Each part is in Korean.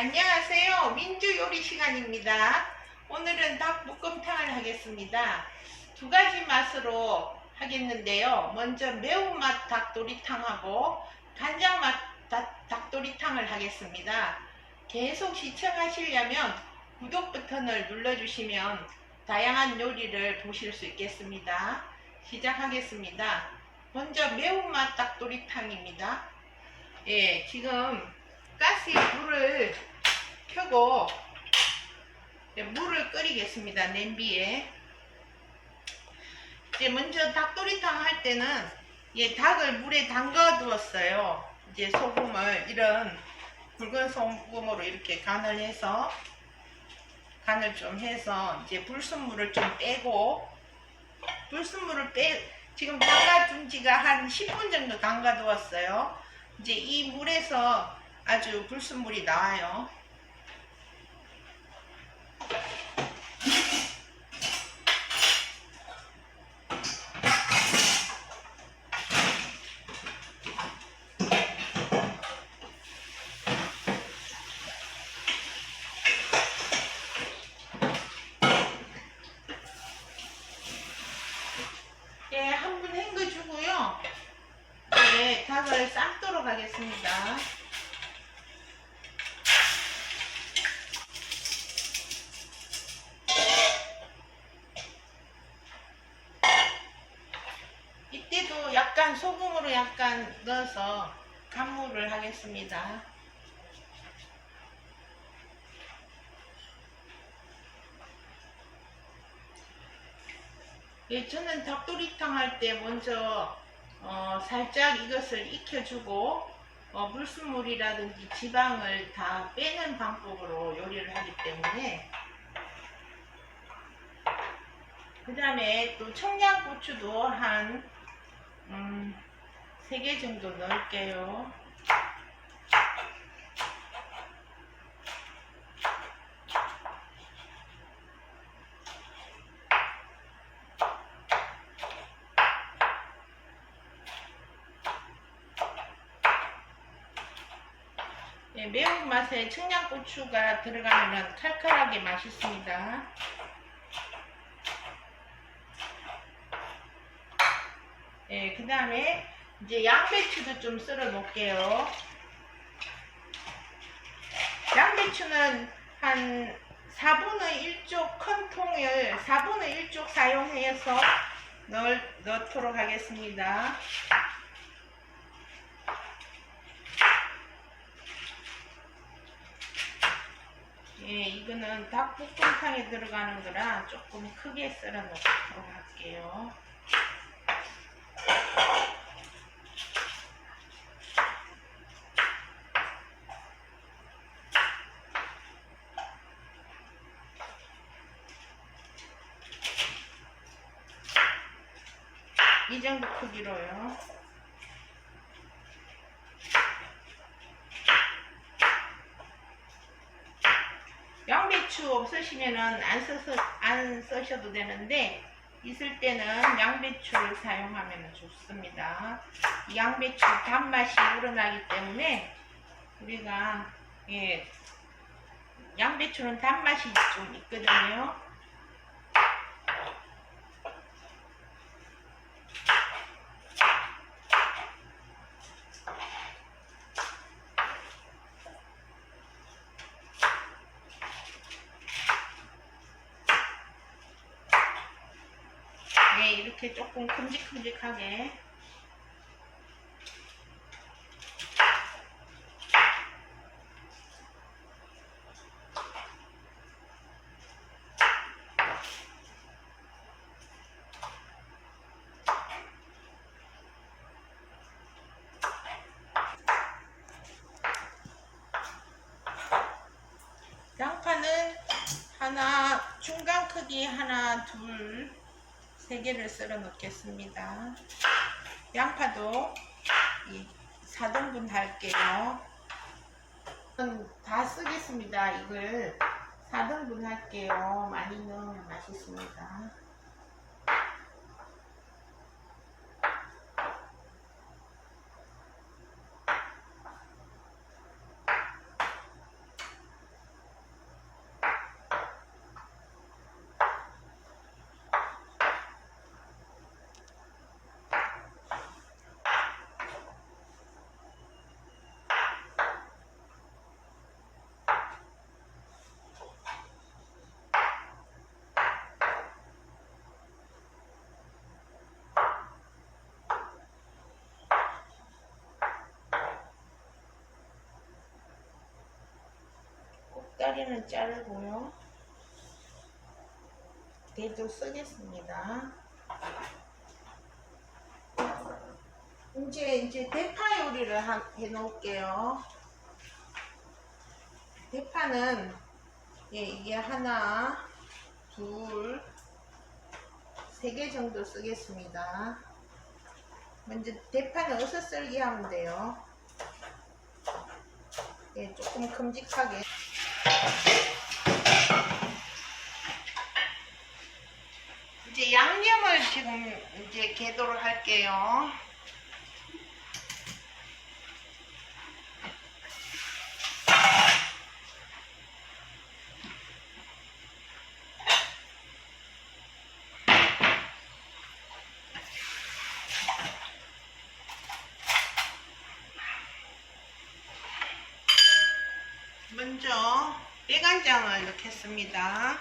안녕하세요. 민주 요리 시간입니다. 오늘은 닭 볶음탕을 하겠습니다. 두 가지 맛으로 하겠는데요. 먼저 매운맛 닭도리탕하고 간장맛 닭- 닭도리탕을 하겠습니다. 계속 시청하시려면 구독 버튼을 눌러주시면 다양한 요리를 보실 수 있겠습니다. 시작하겠습니다. 먼저 매운맛 닭도리탕입니다. 예, 지금 가스에 물을 켜고 물을 끓이겠습니다. 냄비에. 이제 먼저 닭도리탕 할 때는 이 닭을 물에 담가 두었어요. 이제 소금을 이런 굵은 소금으로 이렇게 간을 해서 간을 좀 해서 이제 불순물을 좀 빼고 불순물을 빼 지금 담가둔 지가 한 10분 정도 담가 두었어요. 이제 이 물에서 아주 불순물이 나와요. 예, 한 분 헹궈주고요. 네, 닭을 삶도록 하겠습니다. 이때도 약간 소금으로 약간 넣어서 간물을 하겠습니다. 예, 저는 닭도리탕 할 때 먼저 어, 살짝 이것을 익혀주고 어, 물순물이라든지 지방을 다 빼는 방법으로 요리를 하기 때문에 그 다음에 또 청양고추도 한 음, 3개 정도 넣을게요. 네, 매운맛에 청양고추가 들어가면 칼칼하게 맛있습니다. 네, 그 다음에 이제 양배추도 좀 썰어 놓을게요. 양배추는 한 4분의 1쪽 큰 통을 4분의 1쪽 사용해서 넣을, 넣도록 하겠습니다. 예, 이거는 닭볶음탕에 들어가는 거라 조금 크게 썰어 놓도록 할게요. 이 정도 크기로요. 양배추 없으시면은 안 써서 안 써셔도 되는데 있을 때는 양배추를 사용하면 좋습니다. 이 양배추 단맛이 우러나기 때문에 우리가 예 양배추는 단맛이 좀 있거든요. 네, 이렇게 조금 큼직큼직하게 3개를 썰어 놓겠습니다. 양파도 4등분 할게요. 다 쓰겠습니다. 이걸 4등분 할게요. 많이 넣으면 맛있습니다. 다리는 자르고요. 얘도 쓰겠습니다. 이제 이제 대파 요리를 한, 해 놓을게요. 대파는 예, 이게 하나, 둘, 세 개 정도 쓰겠습니다. 먼저 대파는 어서 썰기 하면 돼요. 예, 조금 큼직하게. 이제 양념을 지금 이제 개도를 할게요. 먼저 빼간장을 넣겠습니다.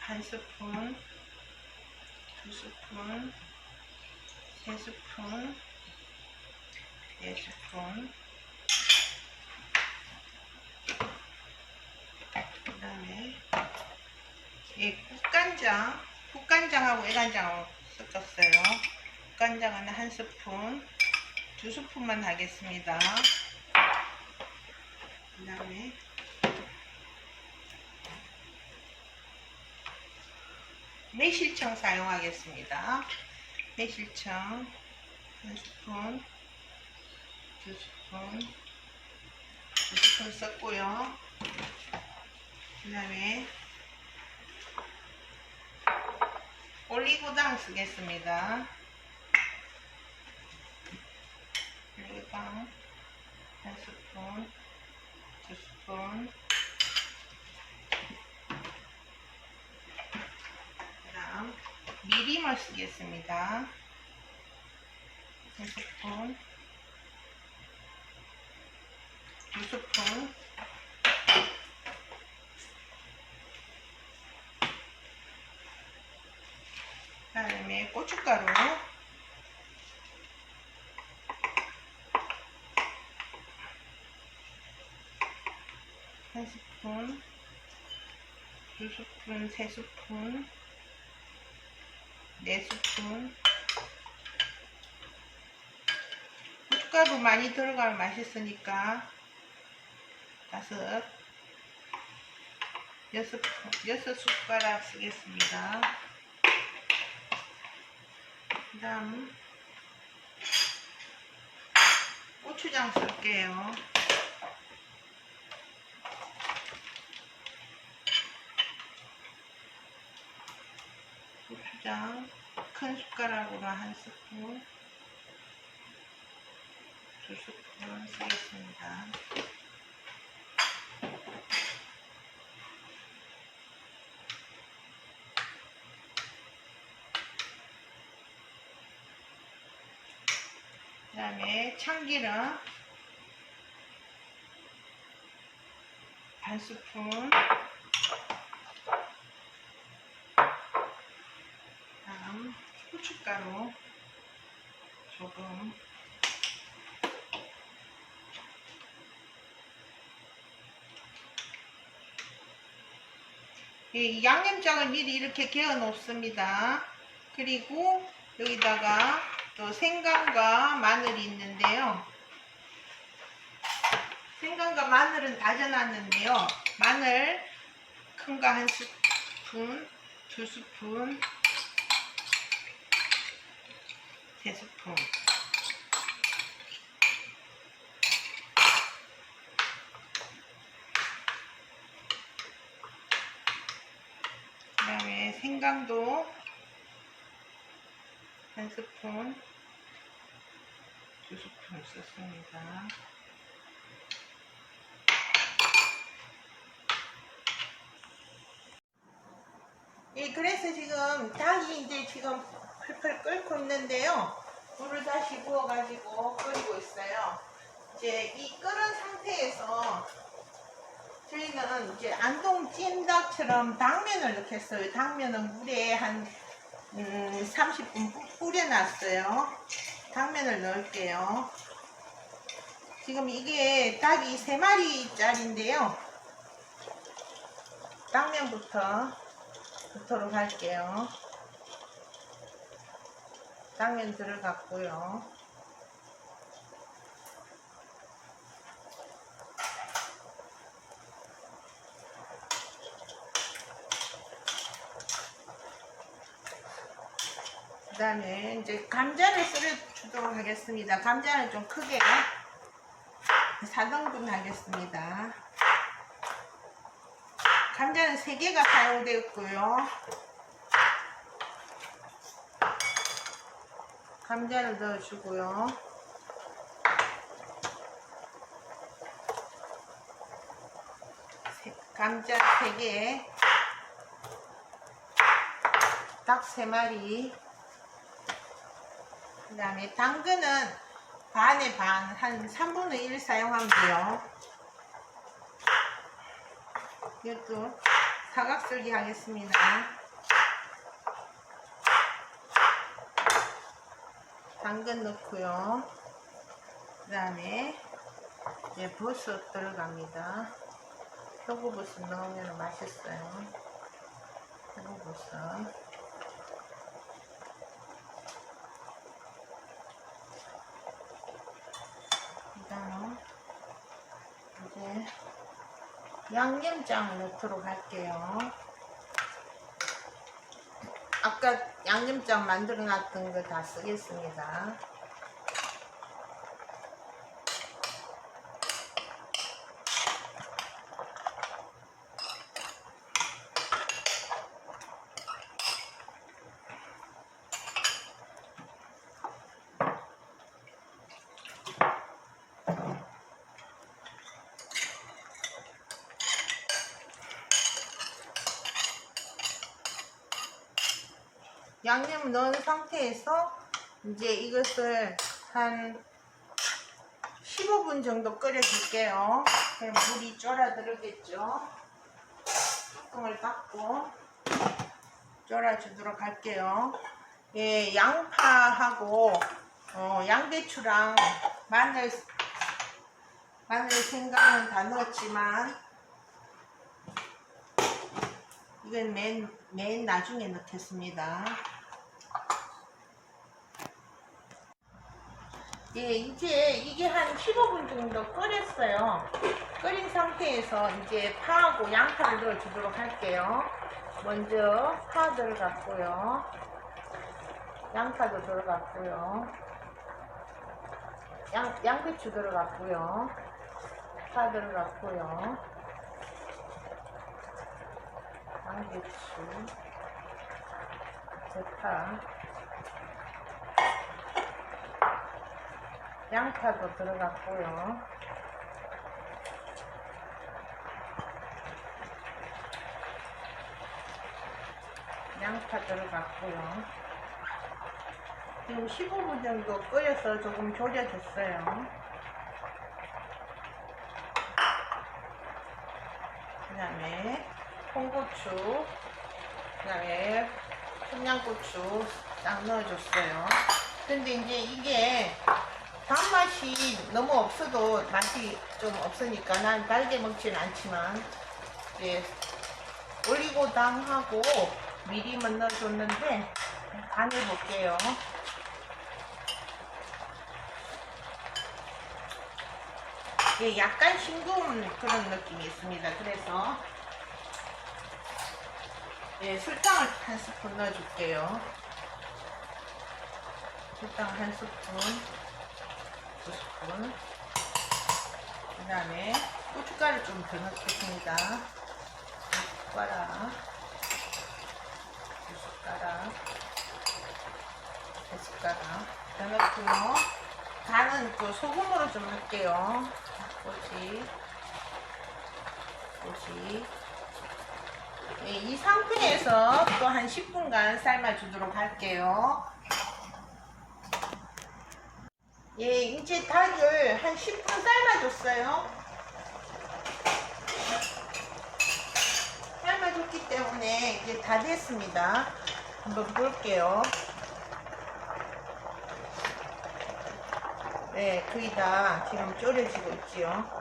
한 스푼, 두 스푼, 세 스푼, 네 스푼. 그 다음에 이 국간장, 국간장하고 애간장하고 섞었어요. 국간장은 한 스푼, 두 스푼만 하겠습니다. 그 다음에 매실청 사용하겠습니다. 매실청 한 스푼, 두 스푼, 두 스푼 썼고요. 그 다음에 올리고당 쓰겠습니다. 올리고당 한 스푼, 두 스푼, 그다음 미림을 쓰겠습니다. 한 스푼, 두 스푼, 그다음에 고춧가루 한 스푼, 두 스푼, 세 스푼, 네 스푼. 고춧가루 많이 들어가면 맛있으니까 다섯, 여섯, 여섯 숟가락 쓰겠습니다. 그 다음 고추장 쓸게요. 고추장 큰 숟가락으로 한 스푼 두 스푼 쓰겠습니다. 그 다음에 참기름 반 스푼 다음 후춧가루 조금 이 양념장을 미리 이렇게 개어 놓습니다. 그리고 여기다가 또 생강과 마늘이 있는데요. 생강과 마늘은 다져놨는데요. 마늘 큰 거 한 스푼, 두 스푼, 세 스푼. 그 다음에 생강도 한 스푼, 두 스푼 썼습니다. 예, 그래서 지금 닭이 이제 지금 풀풀 끓고 있는데요. 물을 다시 부어가지고 끓이고 있어요. 이제 이 끓은 상태에서 저희는 이제 안동 찜닭처럼 당면을 넣겠어요. 당면은 물에 한 음, 30분 뿌려놨어요. 당면을 넣을게요. 지금 이게 닭이 3마리짜리인데요. 당면부터 넣도록 할게요. 당면 들어갔고요. 그 다음에 이제 감자를 썰어주도록 하겠습니다. 감자는 좀 크게 4등분 하겠습니다. 감자는 3개가 사용되었고요. 감자를 넣어주고요. 세- 감자 3개, 닭 3마리, 그 다음에 당근은 반에 반, 한 3분의 1 사용하면 돼요. 이것도 사각썰기 하겠습니다. 당근 넣고요. 그 다음에 이제 버섯 들어갑니다. 표고버섯 넣으면 맛있어요. 표고버섯. 그다음 이제 양념장을 넣도록 할게요. 아까 양념장 만들어 놨던 거 다 쓰겠습니다. 양념 넣은 상태에서 이제 이것을 한 15분 정도 끓여줄게요. 물이 쫄아들겠죠. 뚜껑을 닫고 쫄아주도록 할게요. 예, 양파하고 어, 양배추랑 마늘 마늘 생강은 다 넣었지만 이건 맨, 맨 나중에 넣겠습니다. 예, 이제 이게 한 15분 정도 끓였어요. 끓인 상태에서 이제 파하고 양파를 넣어주도록 할게요. 먼저 파 들어갔고요. 양파도 들어갔고요. 양, 양배추 들어갔고요. 파 들어갔고요. 양배추, 대파, 양파도 들어갔고요. 양파 들어갔고요. 지금 15분 정도 끓여서 조금 졸여졌어요. 그 다음에 홍고추, 그 다음에 청양고추 딱 넣어줬어요. 근데 이제 이게 단맛이 너무 없어도 맛이 좀 없으니까 난 달게 먹지는 않지만 이제 올리고당하고 미림은 넣어줬는데 간을 볼게요. 예, 약간 싱거운 그런 느낌이 있습니다. 그래서 예, 설탕을 한 스푼 넣어줄게요. 설탕 한 스푼, 두 스푼. 그 다음에 고춧가루 좀 더 넣겠습니다. 두 숟가락, 두 숟가락, 세 숟가락 더 넣고요. 간은 또 소금으로 좀 할게요. 꼬지, 꼬지. 예, 이 상태에서 또 한 10분간 삶아주도록 할게요. 예, 이제 닭을 한 10분 삶아줬어요. 삶아줬기 때문에 이제 다 됐습니다. 한번 볼게요. 네, 거의 다 지금 졸여지고 있지요.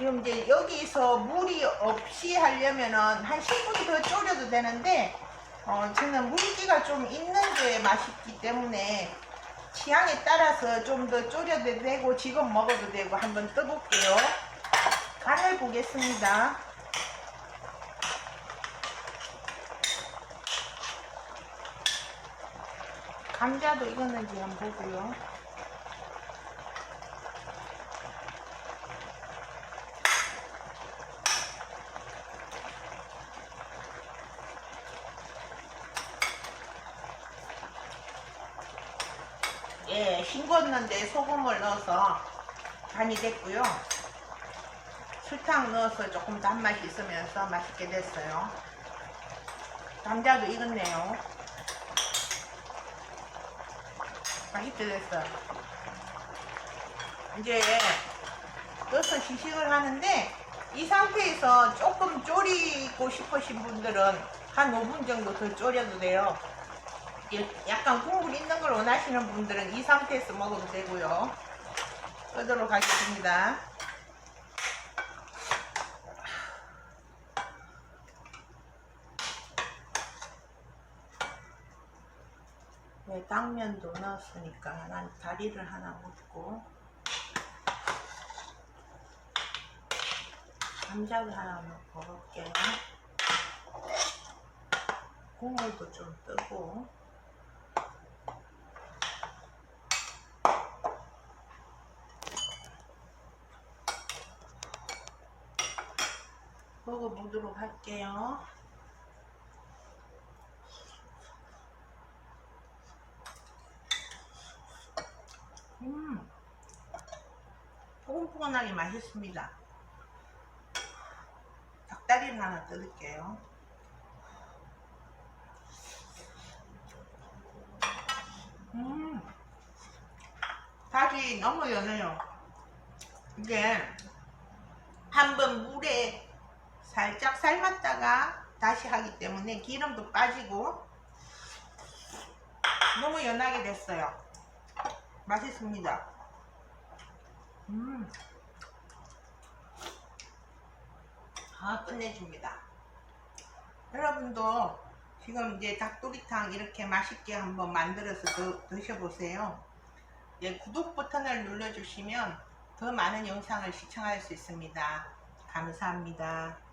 지금 이제 여기서 물이 없이 하려면은 한 10분이 더 졸여도 되는데 어, 저는 물기가 좀 있는 게 맛있기 때문에 취향에 따라서 좀 더 졸여도 되고 지금 먹어도 되고 한번 떠볼게요. 간을 보겠습니다. 감자도 익었는지 한번 보고요. 예, 헹궜는데 소금을 넣어서 간이 됐고요. 설탕 넣어서 조금 단맛이 있으면서 맛있게 됐어요. 감자도 익었네요. 맛있게 됐어요. 이제 넣어서 시식을 하는데 이 상태에서 조금 졸이고 싶으신 분들은 한 5분 정도 더 졸여도 돼요. 예, 약간 국물 있는 걸 원하시는 분들은 이 상태에서 먹어도 되고요. 끄도록 하겠습니다. 네, 당면도 넣었으니까 난 다리를 하나 먹고 감자를 하나 먹어볼게요. 국물도 좀 뜨고 먹어보도록 할게요. 음, 포근포근하게 맛있습니다. 닭다리를 하나 뜯을게요. 음, 닭이 너무 연해요. 이게 한 번 물에 살짝 삶았다가 다시 하기 때문에 기름도 빠지고 너무 연하게 됐어요. 맛있습니다. 음. 아, 끝내줍니다. 여러분도 지금 이제 닭도리탕 이렇게 맛있게 한번 만들어서 드, 드셔보세요. 예, 구독 버튼을 눌러주시면 더 많은 영상을 시청할 수 있습니다. 감사합니다.